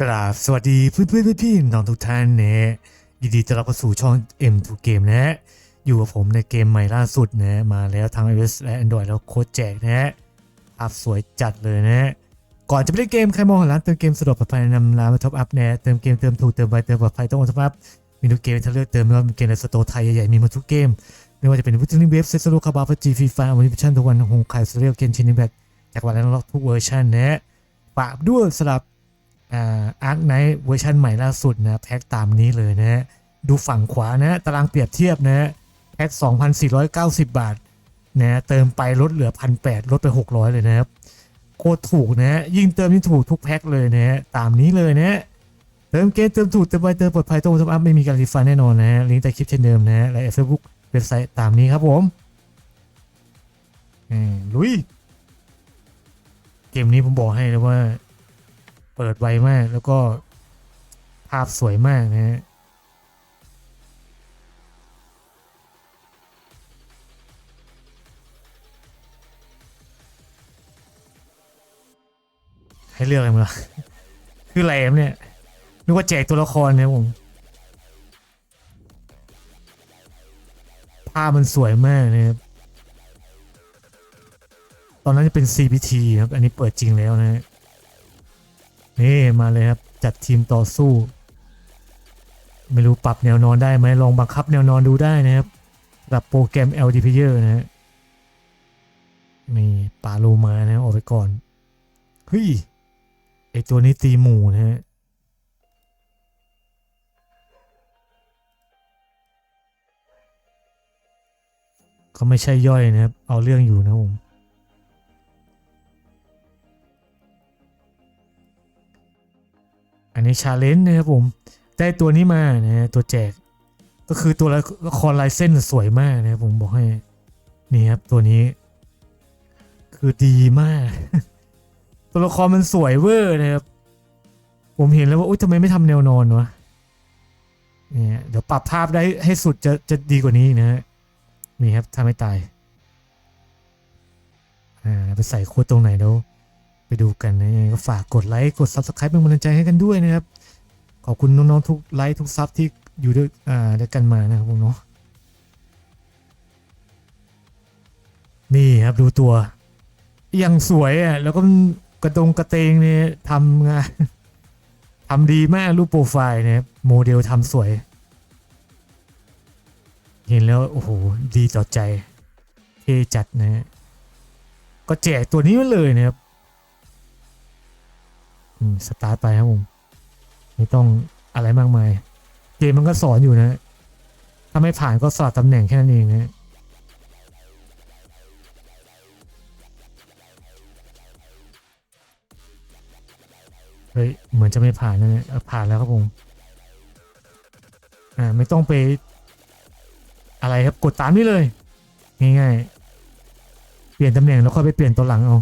กราบสวัสดีเพื่อนเพื่อนๆพี่ๆน้องทุกท่านนะยินดีต้อนรับเข้าสู่ช่อง M2 Game นะ อยู่กับผมในเกมใหม่ล่าสุดนะ มาแล้วทั้ง iOS และ Android แล้วโค้ดแจกนะภาพสวยจัดเลยนะ ก่อนจะไปเล่นเกม ใครมองหาร้านเติมเกมสะดวกปลอดภัยนำร้านมาท็อปอัพนะ เติมเกมเติมถูกเติมไวเติมปลอดภัยต้องมาท็อปอัพ มีทุกเกมให้ท่านเลือกเติมไม่ว่าเกมในสโตร์ไทยใหญ่ๆมีหมาทุกเกม ไม่ว่าจะเป็นวิตามิเวฟเซตสโลคาบาฟจีฟีฟาวันนี้พิชั่นทุกวันหงคายสเรียลเกนชินิแบกจากวันแล้วล็อกทุกเวอร์ชันนะฝากด้วยสำหรับ อ่าร์คไนท์เวอร์ชันใหม่ล่าสุดนะแพ็คตามนี้เลยนะ ดูฝั่งขวานะ ตารางเปรียบเทียบนะแพ็ค2,490 บาทนะเติมไปลดเหลือ 1,800ลดไป 600 เลยนะครับโคตรถูกนะยิ่งเติมยิ่งถูกทุกแพ็คเลยนะตามนี้เลยนะเติมเกมเติมถูกเติมไวเติมปลอดภัยต้องทับอัพไม่มีการรีฟันแน่นอนนะลิงก์ใต้คลิปเช่นเดิมนะและเฟซบุ๊กเว็บไซต์ตามนี้ครับผมอืมลุย เกมนี้ผมบอกให้เลยว่า เปิดไวมากแล้วก็ภาพสวยมากนะฮะให้เลือกอะไรมาล่ะคืออะไรเนี่ยนึกว่าแจกตัวละครเนี่ยผมภาพมันสวยมากนะครับ ตอนนั้นจะเป็น CPT ครับ อันนี้เปิดจริงแล้วนะฮะ นี่มาเลยครับ จัดทีมต่อสู้ ไม่รู้ปรับแนวนอนได้ไหมลองบังคับแนวนอนดูได้นะครับสำหรับโปรแกรม LD Player นะฮะนี่ปาโลมานะออกไปก่อนเฮ้ยไอตัวนี้ตีหมูนะฮะเขาไม่ใช่ย่อยนะครับ เอาเรื่องอยู่นะผม อันนี้ชาเลนจ์นะครับผม ได้ตัวนี้มานะตัวแจก ก็คือตัวละครลายเส้นสวยมากนะครับผมบอกให้ นี่ครับตัวนี้ คือดีมาก ตัวละครมันสวยเวอร์นะครับ ผมเห็นแล้วว่าอุ้ยทำไมไม่ทำแนวนอนวะเนี่ยเดี๋ยวปรับภาพได้ให้สุดจะจะดีกว่านี้นะฮะนี่ครับถ้าไม่ตาย อ่าไปใส่โค้ดตรงไหนเดี๋ยว ไปดูกันนะยังไงก็ฝากกดไลค์กด Subscribe เป็นกำลังใจให้กันด้วยนะครับ ขอบคุณน้องๆทุกไลค์ทุกซับที่อยู่ด้วยอ่าด้วยกันมานะครับผมเนาะนี่ครับดูตัว ยังสวยอะแล้วก็กระตรงกระเตงเนี่ยทำงานทำดีมากรูปโปรไฟล์เนี่ยโมเดลทำสวย เห็นแล้วโอ้โหดีต่อใจเท่จัดนะก็แจกตัวนี้มาเลยนะครับ สตาร์ทไปครับผมไม่ต้องอะไรมากมาย เกมมันก็สอนอยู่นะ ถ้าไม่ผ่านก็สลับตำแหน่งแค่นั้นเองนะเฮ้ยเหมือนจะไม่ผ่านนะเนี่ยผ่านแล้วครับผมอ่าไม่ต้องไป อะไรครับกดตามนี้เลย ง่ายๆ เปลี่ยนตำแหน่งแล้วค่อยไปเปลี่ยนตัวหลังเอา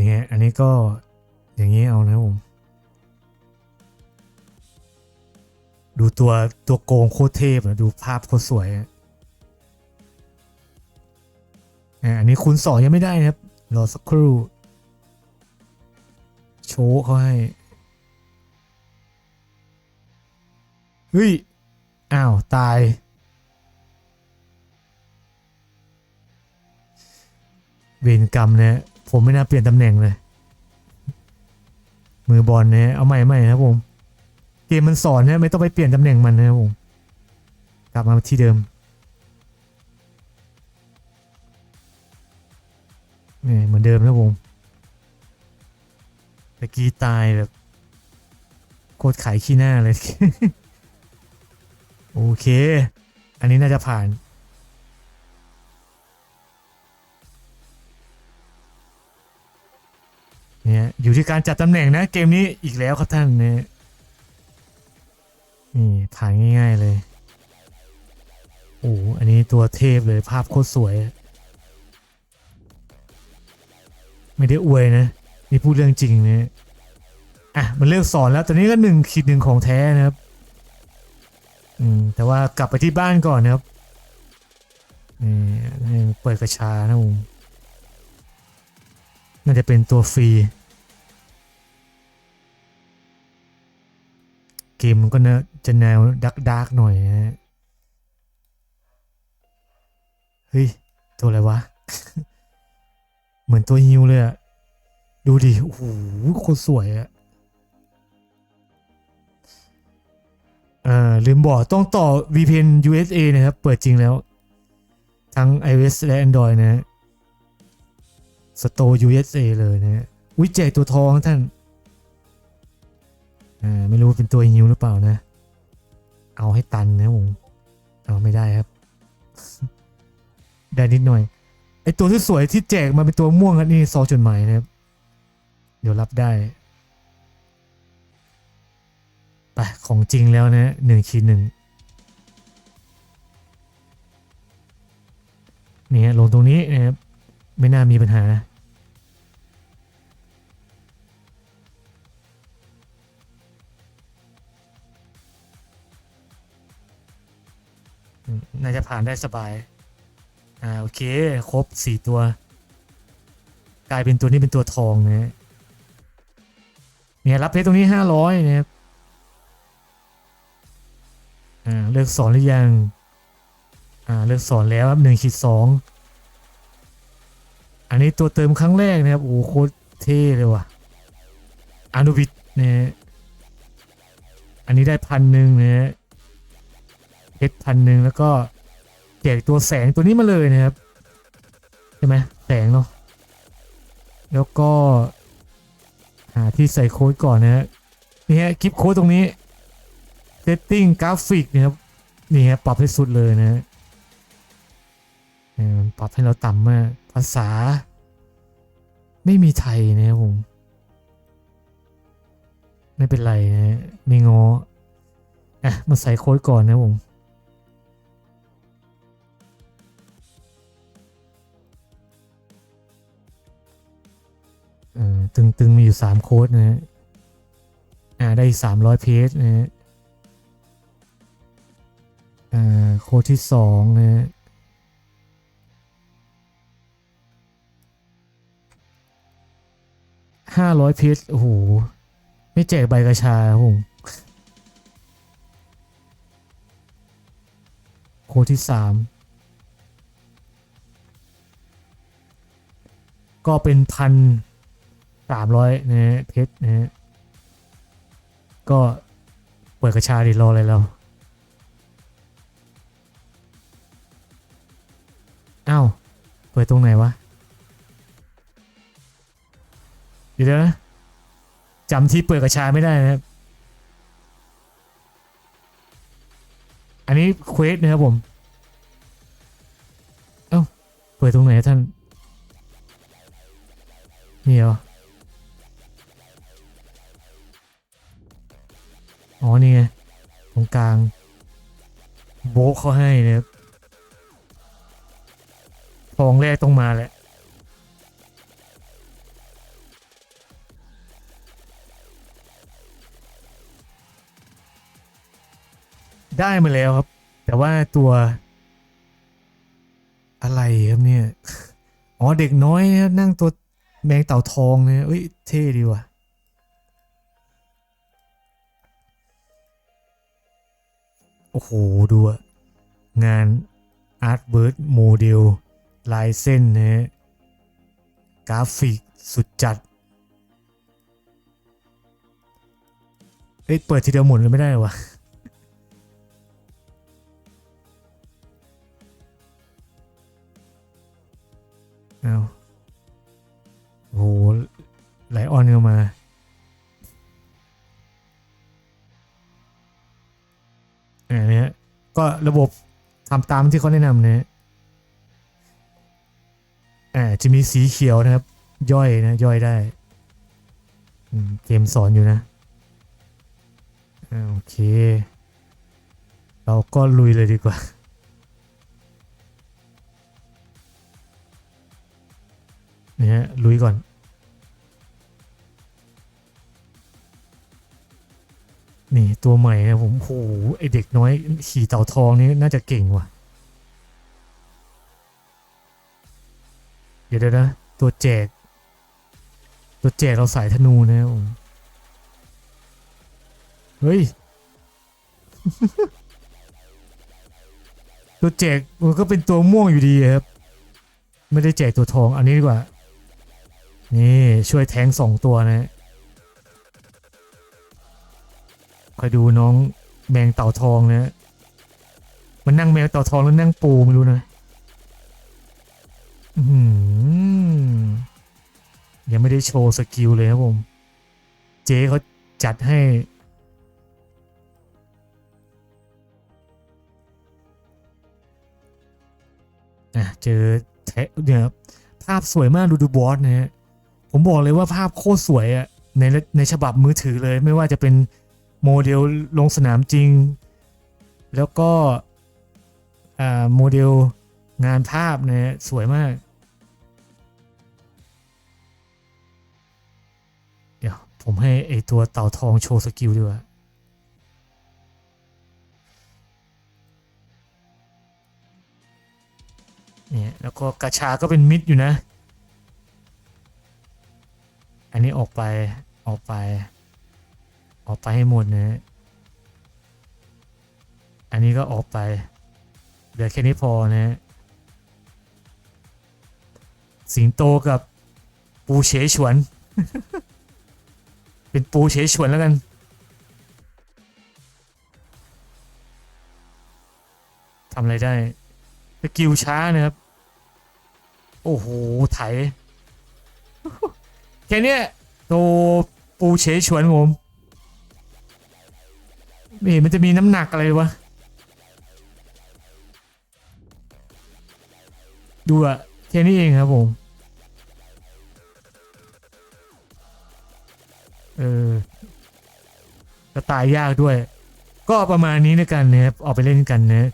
นี่ไงอันนี้ก็อย่างนี้เอานะผม ดูตัวตัวโกงโคตรเทพอะดูภาพโคตรสวยอะอะอันนี้คูณสองยังไม่ได้นะครับ รอสักครู่ โชว์เขาให้เฮ้ย อ้าว ตาย เวรกรรมเนี่ย ผมไม่น่าเปลี่ยนตำแหน่งเลย มือบอลเนี่ยเอาใหม่ใหม่ครับผมเกมมันสอนเนี่ยไม่ต้องไปเปลี่ยนตำแหน่งมันนะครับผมกลับมาที่เดิมนี่เหมือนเดิมนะครับผมตะกี้ตายแบบโคตรขายขี้หน้าเลย โอเค อันนี้น่าจะผ่าน เนี่ยอยู่ที่การจัดตำแหน่งนะเกมนี้อีกแล้วครับท่านเนี่ยนี่ผ่านง่าย ๆเลยโอ้อันนี้ตัวเทพเลยภาพโคตรสวย ไม่ได้อวยนะ นี่พูดเรื่องจริงเนี่ยอะมันเลือกสอนแล้วตอนนี้ก็หนึ่งขีดหนึ่งของแท้นะครับ อืมแต่ว่ากลับไปที่บ้านก่อนนะครับนี่นี่เปิดกระชานะผมน่าจะเป็นตัวฟรี เกมมันก็เนะจะแนวดักดักหน่อยนะฮะเฮ้ย ตัวอะไรวะ เหมือนตัวฮิวเลยอะดูดิ โอ้โหโคตรสวยอะเอ่อลืมบอกต้องต่อ VPN USA นะครับ เปิดจริงแล้ว ทั้ง iOS และ Android นะฮะ Store USA เลยนะฮะวิแจกตัวทองท่าน อ่าไม่รู้เป็นตัวฮิวหรือเปล่านะ เอาให้ตันนะผมเอาไม่ได้ครับ ได้นิดหน่อยไอตัวที่สวยที่แจกมาเป็นตัวม่วงอันนี้ซองจดหมายนะครับ เดี๋ยวรับได้ไปของจริงแล้วนะหนึ่งขีดหนึ่งนี่ฮะลงตรงนี้นะครับไม่น่ามีปัญหา น่าจะผ่านได้สบาย อ่า โอเค ครบสี่ตัว กลายเป็นตัวนี้เป็นตัวทองนะเนี่ยรับเพชรตรงนี้ห้าร้อยนะครับ อ่า เลือกสอนหรือยัง อ่า เลือกสอนแล้วครับหนึ่งขีดสองอันนี้ตัวเติมครั้งแรกนะครับ โอ้โหโคตรเท่เลยว่ะอานุบิดเนี่ยอันนี้ได้พันหนึ่งนะฮะ เพชรพันหนึ่งแล้วก็แจกตัวแสงตัวนี้มาเลยนะครับ ใช่ไหมแสงเนาะแล้วก็หาที่ใส่โค้ดก่อนนะฮะนี่ฮะคลิปโค้ดตรงนี้ setting กราฟิกนะครับนี่ฮะปรับให้สุดเลยนะฮะปรับให้เราต่ำมากภาษา ไม่มีไทยนะครับผม ไม่เป็นไรนะฮะไม่งออะมาใส่โค้ดก่อนนะผม ตึงตึงมีอยู่สามโค้ดนะฮะอ่าได้สามร้อยเพจนะฮะอ่าโค้ดที่สองนะฮะห้าร้อยเพจโอ้โห ไม่แจกใบกระชาครับผมโค้ดที่สามก็เป็นพัน สามร้อยนะฮะเพชรนะฮะก็เปิดกระชาดิรออะไรเราอ้าวเปิดตรงไหนวะเดี๋ยวนะจำที่เปิดกระชาไม่ได้นะครับ อันนี้เควสนะครับผม เอ้า เปิดตรงไหนท่าน นี่เหรอ อ๋อนี่ไงตรงกลาง โบะเขาให้นะครับทองแรกต้องมาแหละได้มาแล้วครับ แต่ว่าตัวอะไรครับเนี่ย อ๋อเด็กน้อยนะครับนั่งตัวแมงเต่าทองเนี่ยเอ้ยเท่ดีว่ะ โอ้โห ดูอะงานอาร์ตเบิร์ดโมเดลลายเส้นนะฮะกราฟิกสุดจัดเอ้ยเปิดทีเดียวหมดเลยไม่ได้หรอวะเอาโอ้โหไหลออนเข้ามา อ่าเนี่ยก็ระบบทำตามที่เขาแนะนำนะอ่าจะมีสีเขียวนะครับ ย่อยนะย่อยได้เกมสอนอยู่นะอโอเค เราก็ลุยเลยดีกว่านี่ฮะลุยก่อน นี่ตัวใหม่นะผมโหไอเด็กน้อยขี่เต่าทองนี่น่าจะเก่งว่ะ เดี๋ยวเดี๋ยวนะ ตัวแจก ตัวแจกเราสายธนูนะผมเฮ้ย ตัวแจกมันก็เป็นตัวม่วงอยู่ดีครับ ไม่ได้แจกตัวทองอันนี้ดีกว่า นี่ช่วยแทงสองตัวนะ คอยดูน้องแมงเต่าทองนะมันนั่งแมงเต่าทองแล้วนั่งปูไม่รู้นะยังไม่ได้โชว์สกิลเลยครับผม เจ๊เขาจัดให้ อะ เจอแทะเนี่ยภาพสวยมากดูดูบอสนะฮะผมบอกเลยว่าภาพโคตรสวยอะในในฉบับมือถือเลยไม่ว่าจะเป็น โมเดลลงสนามจริง แล้วก็โมเดลงานภาพนะฮะสวยมาก เดี๋ยวผมให้ไอตัวเต่าทองโชว์สกิลดีกว่าเนี่ยแล้วก็กระชาก็เป็นมิดอยู่นะ อันนี้ออกไปออกไป ออกไปให้หมดนะอันนี้ก็ออกไปเหลือแค่นี้พอนะสิงโตกับปูเฉฉวน เป็นปูเฉฉวนแล้วกันทำอะไรได้สกิลช้านะครับ โอ้โห ไถ แค่นี้โตปูเฉฉวนผม เห็นมันจะมีน้ำหนักอะไรวะ ดูอะแค่นี้เองครับผม เออก็ตายยากด้วย ก็ประมาณนี้นะกันนะครับ ออกไปเล่นกันนะ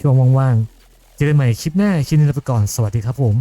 ช่วงว่างๆ เจอกันใหม่คลิปหน้า คลิปนี้ลาไปก่อน สวัสดีครับผม